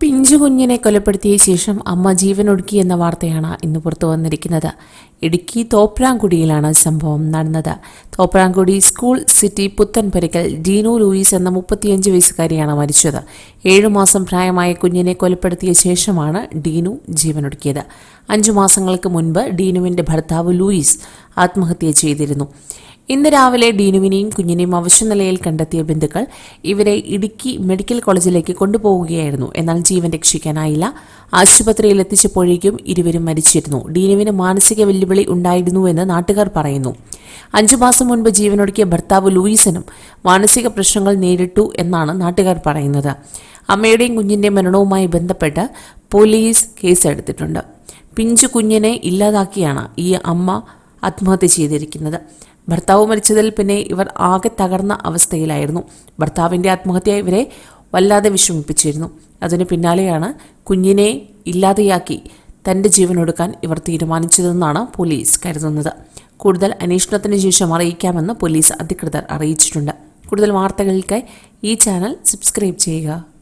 പിഞ്ചു കുഞ്ഞിനെ കൊലപ്പെടുത്തിയ ശേഷം അമ്മ ജീവനൊടുക്കി എന്ന വാർത്തയാണ് ഇന്ന് പുറത്തു വന്നിരിക്കുന്നത്. ഇടുക്കി തോപ്രാംകുടിയിലാണ് സംഭവം നടന്നത്. Thopramkudy school city Puthenparickal Deenu Louis എന്ന മുപ്പത്തിയഞ്ച് വയസ്സുകാരിയാണ് മരിച്ചത്. ഏഴുമാസം പ്രായമായ കുഞ്ഞിനെ കൊലപ്പെടുത്തിയ ശേഷമാണ് ഡീനു ജീവനൊടുക്കിയത്. അഞ്ചു മാസങ്ങൾക്ക് മുൻപ് ഡീനുവിന്റെ ഭർത്താവ് ലൂയിസ് ആത്മഹത്യ ചെയ്തിരുന്നു. ഇന്ന് രാവിലെ ഡീനുവിനെയും കുഞ്ഞിനെയും അവശനിലയിൽ കണ്ടെത്തിയ ബന്ധുക്കൾ ഇവരെ ഇടുക്കി മെഡിക്കൽ കോളേജിലേക്ക് കൊണ്ടുപോവുകയായിരുന്നു. എന്നാൽ ജീവൻ രക്ഷിക്കാനായില്ല. ആശുപത്രിയിൽ എത്തിച്ചപ്പോഴേക്കും ഇരുവരും മരിച്ചിരുന്നു. ഡീനുവിന് മാനസിക വെല്ലുവിളി ഉണ്ടായിരുന്നുവെന്ന് നാട്ടുകാർ പറയുന്നു. അഞ്ചു മാസം മുൻപ് ജീവനൊടുക്കിയ ഭർത്താവ് ലൂയിസിനും മാനസിക പ്രശ്നങ്ങൾ നേരിട്ടു എന്നാണ് നാട്ടുകാർ പറയുന്നത്. അമ്മയുടെയും കുഞ്ഞിന്റെ മരണവുമായി ബന്ധപ്പെട്ട് പോലീസ് കേസെടുത്തിട്ടുണ്ട് പിഞ്ചു കുഞ്ഞിനെ ഇല്ലാതാക്കിയാണ് ഈ അമ്മ ആത്മഹത്യ ചെയ്തിരിക്കുന്നത്. ഭർത്താവ് മരിച്ചതിൽ പിന്നെ ഇവർ ആകെ തകർന്ന അവസ്ഥയിലായിരുന്നു. ഭർത്താവിന്റെ ആത്മഹത്യ ഇവരെ വല്ലാതെ വിഷമിപ്പിച്ചിരുന്നു. അതിന് പിന്നാലെയാണ് കുഞ്ഞിനെ ഇല്ലാതെയാക്കി തന്റെ ജീവനൊടുക്കാൻ ഇവർ തീരുമാനിച്ചതെന്നാണ് പോലീസ് കരുതുന്നത്. കൂടുതൽ അന്വേഷണത്തിന് ശേഷം അറിയിക്കാമെന്ന് പോലീസ് അധികൃതർ അറിയിച്ചിട്ടുണ്ട്. കൂടുതൽ വാർത്തകൾക്കായി ഈ ചാനൽ സബ്സ്ക്രൈബ് ചെയ്യുക.